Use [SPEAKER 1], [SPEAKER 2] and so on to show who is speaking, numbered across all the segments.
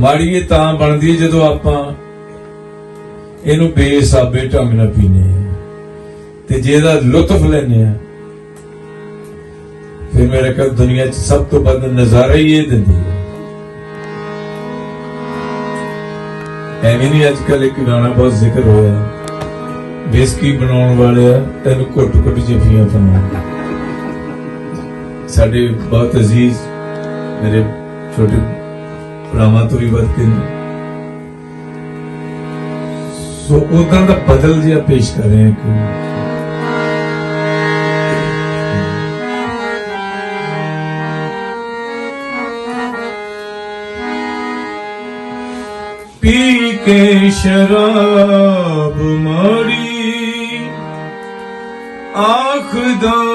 [SPEAKER 1] ਮਾੜੀ ਇਹ ਤਾਂ ਬਣਦੀ ਹੈ ਜਦੋਂ ਆਪਾਂ ਇਹਨੂੰ ਬੇਸਾਬੇ ਢੰਗ ਨਾਲ ਪੀਨੇ ਆ ਤੇ ਜੇ ਇਹਦਾ ਲੁਤਫ ਲੈਨੇ ਆ ਫਿਰ ਮੇਰੇ ਕੋਲ ਦੁਨੀਆ 'ਚ ਸਭ ਤੋਂ ਵੱਧ ਨਜ਼ਾਰਾ ਹੀ ਇਹ ਦਿੰਦੀ ਹੈ। ਐਵੇਂ ਨਹੀਂ ਅੱਜ ਕੱਲ ਇੱਕ ਗਾਣਾ ਬਹੁਤ ਜ਼ਿਕਰ ਹੋਇਆ। ਬੇਸਕੀ ਬਣਾਉਣ ਵਾਲਿਆ ਤੈਨੂੰ ਘੁੱਟ ਘੁੱਟ ਜਫੀਆਂ ਫਰਮਾਉਂਦਾ ਸਾਡੇ ਬਹੁਤ ਅਜ਼ੀਜ਼ ਮੇਰੇ ਛੋਟੇ ਭਰਾਵਾਂ ਤੋਂ ਨੇ। ਸੋ ਉਦਾਂ ਦਾ ਬਦਲ ਜਿਹਾ ਪੇਸ਼ ਕਰ ਰਹੇ ਹਾਂ ਕਿ ਪੀ ਕੇ ਸ਼ਰਾਬ ਮਾਰੀ ਆਖਦਾ ਜ਼ਮਾਨਾ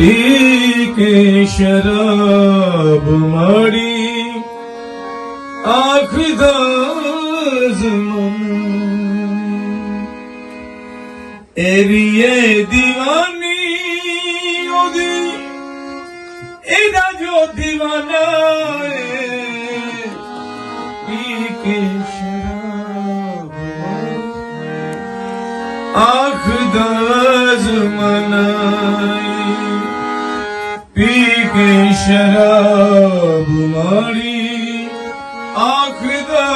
[SPEAKER 1] ਪੀ ਕੇ ਸ਼ਰਾਬ ਮਾਰੀ ਆਖਦਾ ਜ਼ਮਾਨਾ ਏਰੀਏ ਦੀਵਾਨੀ ਉਹਦੀ ਇਹਦਾ ਜੋ دیਵਾਨਾ ਕੇ ਸ਼ਰਾਬ ਮਾਰੀ ਆਖਦਾ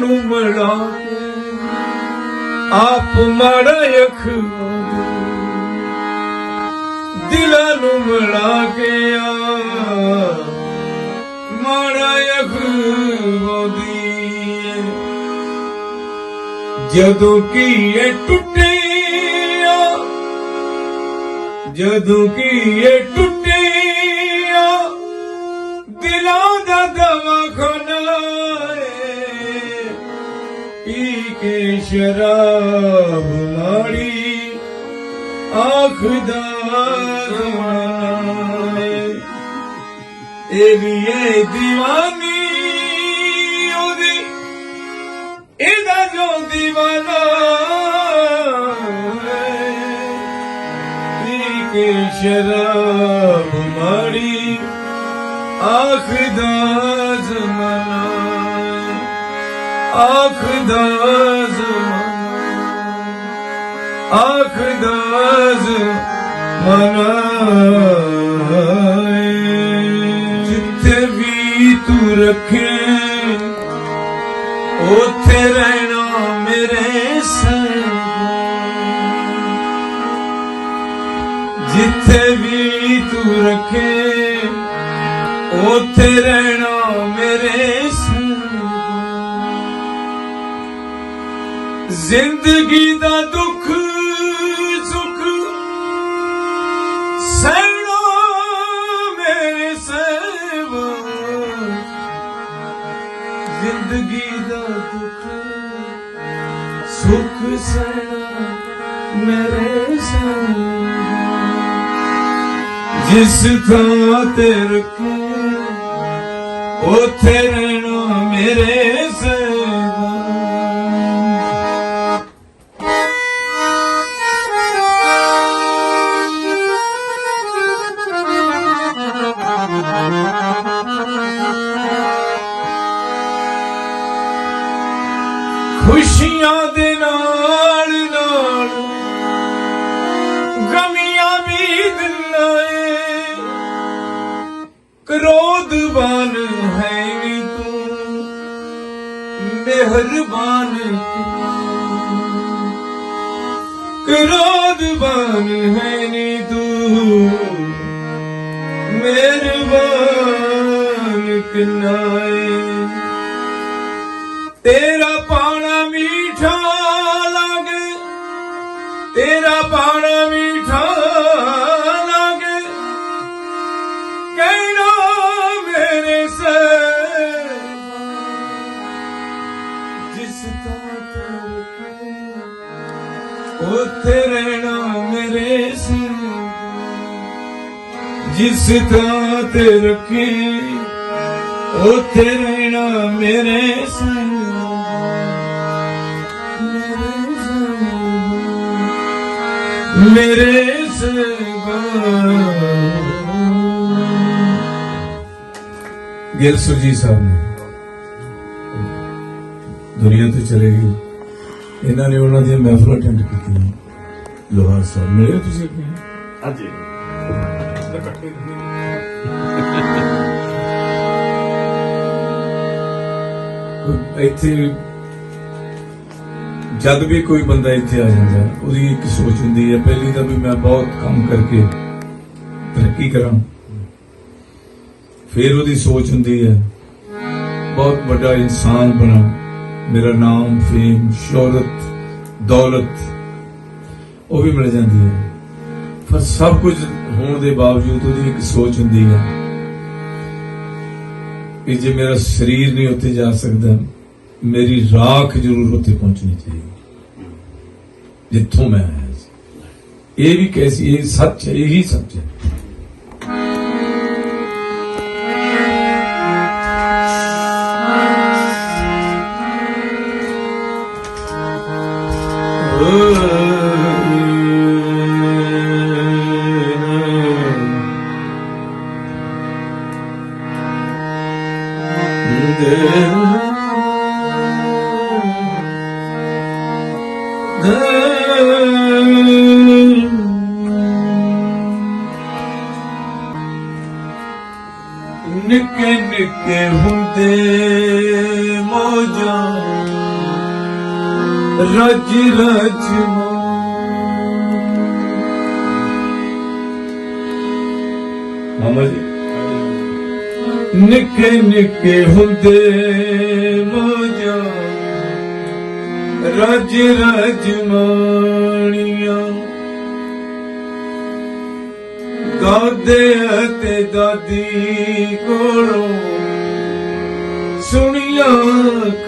[SPEAKER 1] ਨੂੰ ਮੜਾ ਕੇ ਆਪ ਮਾੜਾ ਅਖਵਾਉਂਦੀ ਦਿਲਾਂ ਨੂੰ ਮਿਲਾ ਕੇ ਆ ਮਾੜਾ ਅਖਵਾਉਂਦੀ ਏ। ਜਦੋਂ ਕੀ ਇਹ ਟੁੱਟਿਆ ਜਦੋਂ ਕੀ ਇਹ ਟੁੱਟਿਆ ਦਿਲਾਂ ਸ਼ਰਾਬ ਲਾੜੀ ਆਖ ਦਾ ਇਹ ਵੀ ਇਹ دیਵਾਨੀ ਉਹਦੀ ਇਹਦਾ ਜੋ دیਵਾਨਾ ਕੇ ਸ਼ਰਾਬ ਮਾੜੀ ਆਖ ਦਾ ਜ਼ਮਾਨਾ ਆਖਦਾ ਜ਼ਮਾਨਾ ਆਖਦਾ ਜ਼ਮਾਨਾ ਜਿੱਥੇ ਵੀ ਤੂੰ ਰੱਖੇ, ਉੱਥੇ ਰਹਿਣਾ ਮੇਰੇ ਸਹਿਬਾ। ਜਿੱਥੇ ਵੀ ਤੂੰ ਰੱਖੇ, ਉੱਥੇ ਰਹਿਣਾ ਜ਼ਿੰਦਗੀ ਦਾ ਦੁੱਖ, ਸੁੱਖ। ਸਹਿਣਾ ਮੇਰੇ ਸੇਵਾ ਜ਼ਿੰਦਗੀ ਦਾ ਦੁੱਖ, ਸੁੱਖ, ਸਹਿਣਾ ਮੇਰੇ ਸੇਵਾ ਜਿਸ ਥਾਂ ਤੇ ਰੱਖੂ, ਉੱਥੇ ਰਹਿਣਾ ਮੇਰੇ ਖੁਸ਼ੀਆਂ ਦੇ ਨਾਲ ਨਾਲ ਗਮੀਆਂ ਵੀ ਦਿਲਾਏ ਕਰੋਧਵਾਨ ਹੈ ਨੀ ਤੂੰ, ਮਿਹਰਬਾਨ ਕਰੋਧਵਾਨ ਹੈ ਨੀ ਤੂੰ, ਮਿਹਰਬਾਨ ਕਿੰਨਾ ਤੇਰਾ ਤੇਰਾ ਪਾਣਾ ਮੀਠਾ ਲਾਗੇ। ਕਹਿਣਾ ਮੇਰੇ ਸੇ ਜਿਸ ਤਾਂ ਤੂੰ ਉੱਥੇ ਰਹਿਣਾ ਮੇਰੇ ਸੇ ਜਿਸ ਥਾਂ ਤੇ ਰੱਖੀ, ਉੱਥੇ ਰਹਿਣਾ ਮੇਰੇ ਸੰਗ ਮੇਰੇ ਸੰਗ ਗਿਰ ਸੁਰਜੀ ਸਾਹਿਬ ਨੇ। ਦੁਨੀਆ ਤੋਂ ਚਲੇ ਗਏ। ਇਹਨਾਂ ਨੇ ਉਹਨਾਂ ਦੀਆਂ ਮਹਿਫਲਾਂ ਅਟੈਂਡ ਕੀਤੀਆਂ। ਲੋਹਾਰ ਸਾਹਿਬ ਮਿਲੇ ਤੁਸੀਂ?
[SPEAKER 2] ਹਾਂਜੀ।
[SPEAKER 1] ਇੱਥੇ ਜਦ ਵੀ ਕੋਈ ਬੰਦਾ ਇੱਥੇ ਆ ਜਾਂਦਾ, ਉਹਦੀ ਇੱਕ ਸੋਚ ਹੁੰਦੀ ਹੈ, ਪਹਿਲੀ ਤਾਂ ਵੀ ਮੈਂ ਬਹੁਤ ਕੰਮ ਕਰਕੇ ਤਰੱਕੀ ਕਰਾਂ। ਫਿਰ ਉਹਦੀ ਸੋਚ ਹੁੰਦੀ ਹੈ, ਬਹੁਤ ਵੱਡਾ ਇਨਸਾਨ ਬਣਾ। ਮੇਰਾ ਨਾਮ, ਫੇਮ, ਸ਼ੋਹਰਤ, ਦੌਲਤ, ਉਹ ਵੀ ਮਿਲ ਜਾਂਦੀ ਹੈ। ਪਰ ਸਭ ਕੁਝ ਹੋਣ ਦੇ ਬਾਵਜੂਦ ਉਹਦੀ ਇੱਕ ਸੋਚ ਹੁੰਦੀ ਹੈ ਕਿ ਜੇ ਮੇਰਾ ਸਰੀਰ ਨਹੀਂ ਉੱਥੇ ਜਾ ਸਕਦਾ ਮੇਰੀ ਰਾਖ ਜ਼ਰੂਰ ਉੱਥੇ ਪਹੁੰਚਣੀ ਚਾਹੀਦੀ। ਜਿੱਥੋਂ ਮੈਂ ਆਇਆ ਸੀ। ਇਹ ਵੀ ਕੈਸੀ ਇਹ ਸੱਚ ਹੈ, ਇਹੀ ਸੱਚ ਹੈ। ਨਿੱਕੇ ਰਜ ਰਜ ਮਾਮਾ ਜੀ। ਨਿੱਕੇ ਨਿੱਕੇ ਹੁੰਦੇ ਮੋਜਾਂ ਰਜ ਰਜ ਮਾਣੀਆਂ। ਦਾਦੇ ਅਤੇ ਦਾਦੀ ਕੋਲੋਂ ਸੁਣੀਆਂ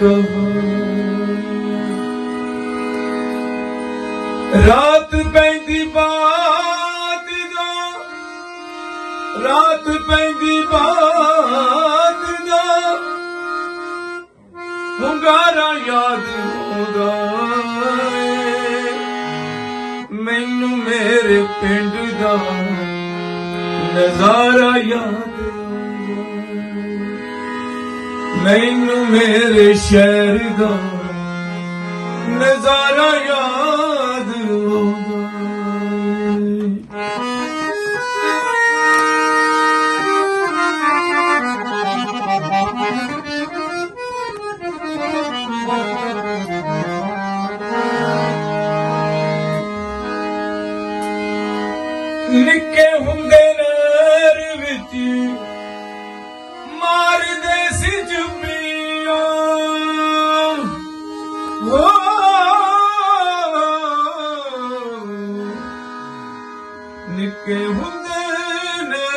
[SPEAKER 1] ਕਹਾਣੀਆਂ। ਰਾਤ ਪੈਂਦੀ ਬਾਤ ਦਾ, ਰਾਤ ਪੈਂਦੀ ਬਾਤ ਦਾ। ਹੁੰਗਾਰਾ ਯਾਦ ਆਉਂਦਾ ਮੈਨੂੰ ਮੇਰੇ ਪਿੰਡ ਦਾ ਨਜ਼ਾਰਾ ਯਾਦ ਮੈਨੂੰ ਮੇਰੇ ਸ਼ਹਿਰ ਦਾ ਨਜ਼ਾਰਾ ਯਾਦ ਨਿੱਕੇ ਹੁੰਦੇ ਨਹਿਰ ਵਿੱਚ, ਮਾਰਦੇ ਸੀ ਜੁਬੀਆਂ ਓ, ਨਿੱਕੇ ਹੁੰਦੇ ਨੇ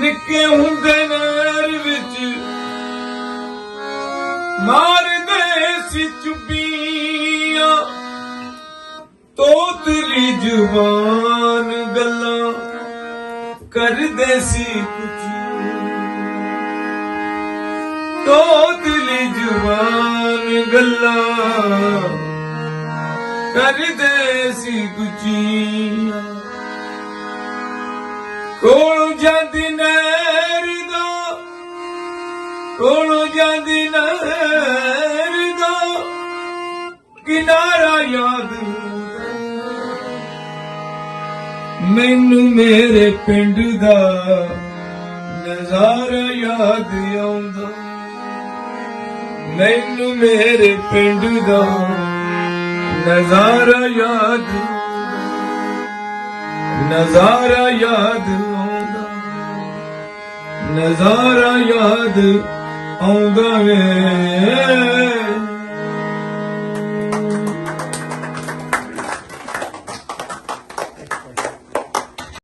[SPEAKER 1] ਨਿੱਕੇ ਹੁੰਦੇ ਨਹਿਰ ਵਿੱਚ, ਮਾਰਦੇ ਸੀ ਚੁੱਪੀਆਂ। ਤੋਤਲੀ ਜ਼ੁਬਾਨ ਗੱਲਾਂ ਕਰਦੇ ਸੀ ਕੁਝ। ਤੋਤਲੀ ਜ਼ੁਬਾਨ ਗੱਲਾਂ ਕਰਦੇ ਸੀ ਗੁਚੀਆਂ ਕੋਲ ਜਾਂਦੀ ਨਹਿਰ ਦੋ, ਕੋਲ ਜਾਂਦੀ ਨਹਿਰ ਦਾ ਕਿਨਾਰਾ ਯਾਦ ਮੈਨੂੰ ਮੇਰੇ ਪਿੰਡ ਦਾ ਨਜ਼ਾਰਾ ਯਾਦ ਆਉਂਦਾ। ਮੈਨੂੰ ਮੇਰੇ ਪਿੰਡ ਦਾ ਨਜ਼ਾਰਾ ਯਾਦ ਨਜ਼ਾਰਾ ਯਾਦ ਆਉਂਦਾ। ਨਜ਼ਾਰਾ ਯਾਦ ਆਉਂਦਾ ਵੇ।